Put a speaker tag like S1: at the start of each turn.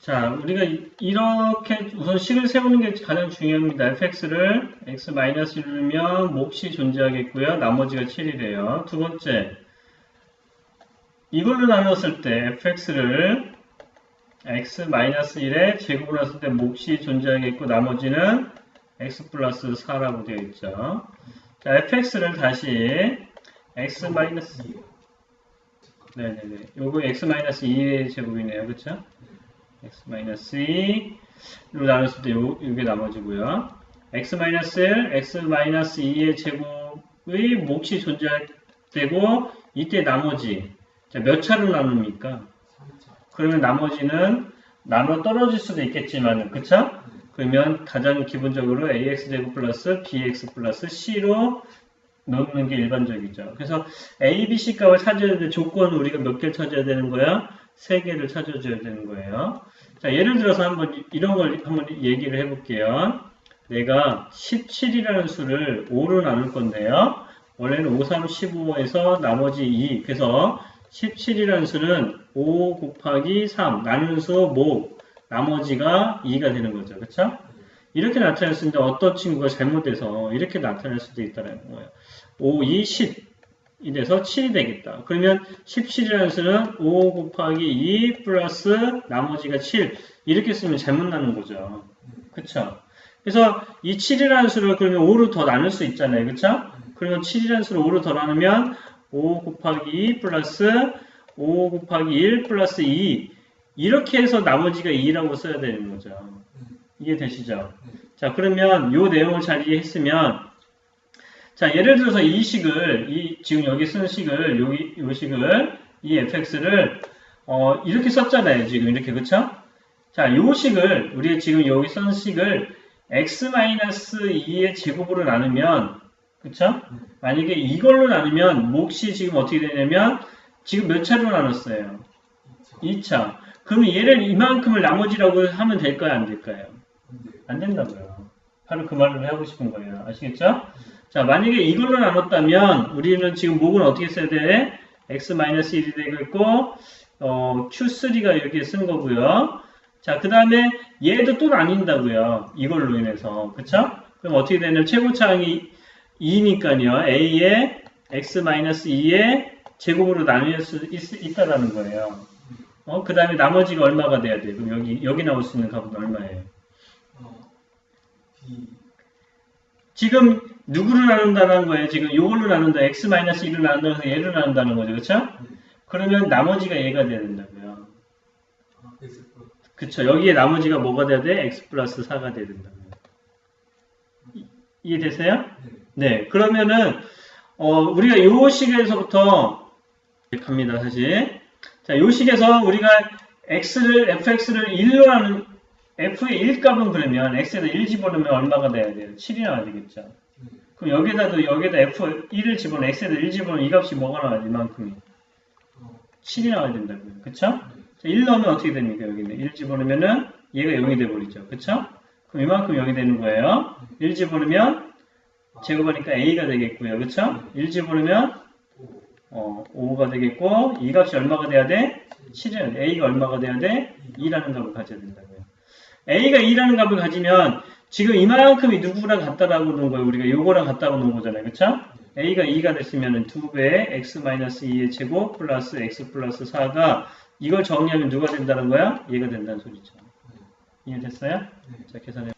S1: 자, 우리가 이- 이렇게 우선 식을 세우는 게 가장 중요합니다. fx를 x-1이면 몫이 존재하겠고요. 나머지가 7이래요. 두 번째, 이걸로 나눴을 때 fx를 x-1에 제곱을 했을 때 몫이 존재하겠고 나머지는 x 플러스 4라고 되어 있죠. 자, fx를 다시 x 마이너스 네네네. 요거 x-2의 제곱이네요. 그쵸? X-2로 나눴을 때 요, 요게 나머지고요. x-1, x-2의 제곱의 몫이 존재되고 이때 나머지 자, 몇 차로 나눕니까?
S2: 3차.
S1: 그러면 나머지는 나눠 떨어질 수도 있겠지만 그쵸? 그러면 가장 기본적으로 ax제곱 플러스 bx 플러스 c로 넣는 게 일반적이죠. 그래서 a, b, c 값을 찾아야 되는데 조건은 우리가 몇 개를 찾아야 되는 거야? 세 개를 찾아줘야 되는 거예요. 자, 예를 들어서 한번 이런 걸 한번 얘기를 해볼게요. 내가 17이라는 수를 5로 나눌 건데요. 원래는 5, 3, 15에서 나머지 2. 그래서 17이라는 수는 5 곱하기 3 나누는 수 모, 나머지가 2가 되는 거죠. 그쵸? 이렇게 나타냈는데 어떤 친구가 잘못돼서 이렇게 나타낼 수도 있다는 거예요. 5, 2, 10. 이래서 7이 되겠다. 그러면 17이라는 수는 5 곱하기 2 플러스 나머지가 7. 이렇게 쓰면 잘못 나는 거죠. 그쵸? 그래서 이 7이라는 수를 그러면 5로 더 나눌 수 있잖아요. 그쵸? 그러면 7이라는 수를 5로 더 나누면 5 곱하기 2 플러스 5 곱하기 1 플러스 2. 이렇게 해서 나머지가 2라고 써야 되는 거죠. 이해되시죠? 자, 그러면 요 내용을 잘 이해했으면 자, 예를 들어서 이 식을 이 지금 여기 쓴 식을 여기 요 식을 이 fx를 어, 이렇게 썼잖아요. 지금 이렇게 그쵸? 자, 요 식을 우리 지금 여기 쓴 식을 x-2의 제곱으로 나누면 그쵸? 만약에 이걸로 나누면 몫이 지금 어떻게 되냐면 지금 몇 차로 나눴어요?
S2: 2차.
S1: 2차. 그러면 얘를 이만큼을 나머지라고 하면 될까요? 안 될까요? 안 된다고요. 바로 그 말을 하고 싶은 거예요. 아시겠죠? 자, 만약에 이걸로 나눴다면 우리는 지금 목은 어떻게 써야 돼? x-1이 되겠고 어, q3가 이렇게 쓴 거고요. 자, 그 다음에 얘도 또 나뉜다고요. 이걸로 인해서. 그쵸? 그럼 어떻게 되냐면 최고차항이 2니까요. a의 x-2의 제곱으로 나눌 수 있, 있다라는 거예요. 어, 그 다음에 나머지가 얼마가 돼야 돼? 그럼 여기, 여기 나올 수 있는 값은 얼마예요?
S2: 어,
S1: 지금 누구를 나눈다는 거예요? 지금 요걸로 나눈다. x-1을 나눈다고 해서 얘를 나눈다는 거죠. 그쵸? 그러면 나머지가 얘가 돼야 된다고요. 그쵸? 여기에 나머지가 뭐가 돼야 돼? x 플러스 4가 돼야 된다고요. 이- 이해되세요?
S2: 네.
S1: 네. 그러면은, 어, 우리가 요 식에서부터 갑니다, 다시. 자, 요 식에서 우리가 x를, fx를 1로 하는, f의 1 값은 그러면 x에다 1 집어넣으면 얼마가 돼야 돼요? 7이 나와야 되겠죠.
S2: 네.
S1: 그럼 여기다도 여기다 f1을 집어넣어 x에다 1 집어넣으면 이 값이 뭐가 나와야 돼? 이만큼이.
S2: 어,
S1: 7이 나와야 된다고요. 그쵸?
S2: 네.
S1: 자, 1 넣으면 어떻게 됩니까? 여기는 1 집어넣으면은 얘가 0이 돼버리죠. 그쵸? 그럼 이만큼 0이 되는 거예요. 1 집어넣으면 제곱하니까 a가 되겠고요. 그쵸? 1 집어넣으면
S2: 5
S1: 어, 5가 되겠고 이 값이 얼마가 돼야 돼? 7은 a가 얼마가 돼야 돼? 2라는 값을 가져야 된다고요. a가 2라는 값을 가지면 지금 이만큼이 누구랑 같다라고 놓은 거예요. 우리가 요거랑 같다고 놓은 거잖아요. 그쵸? a가 2가 됐으면 2배 x-2의 제곱 플러스 x 플러스 4가 이걸 정리하면 누가 된다는 거야? 얘가 된다는 소리죠. 이해됐어요?
S2: 네.
S1: 자, 계산해.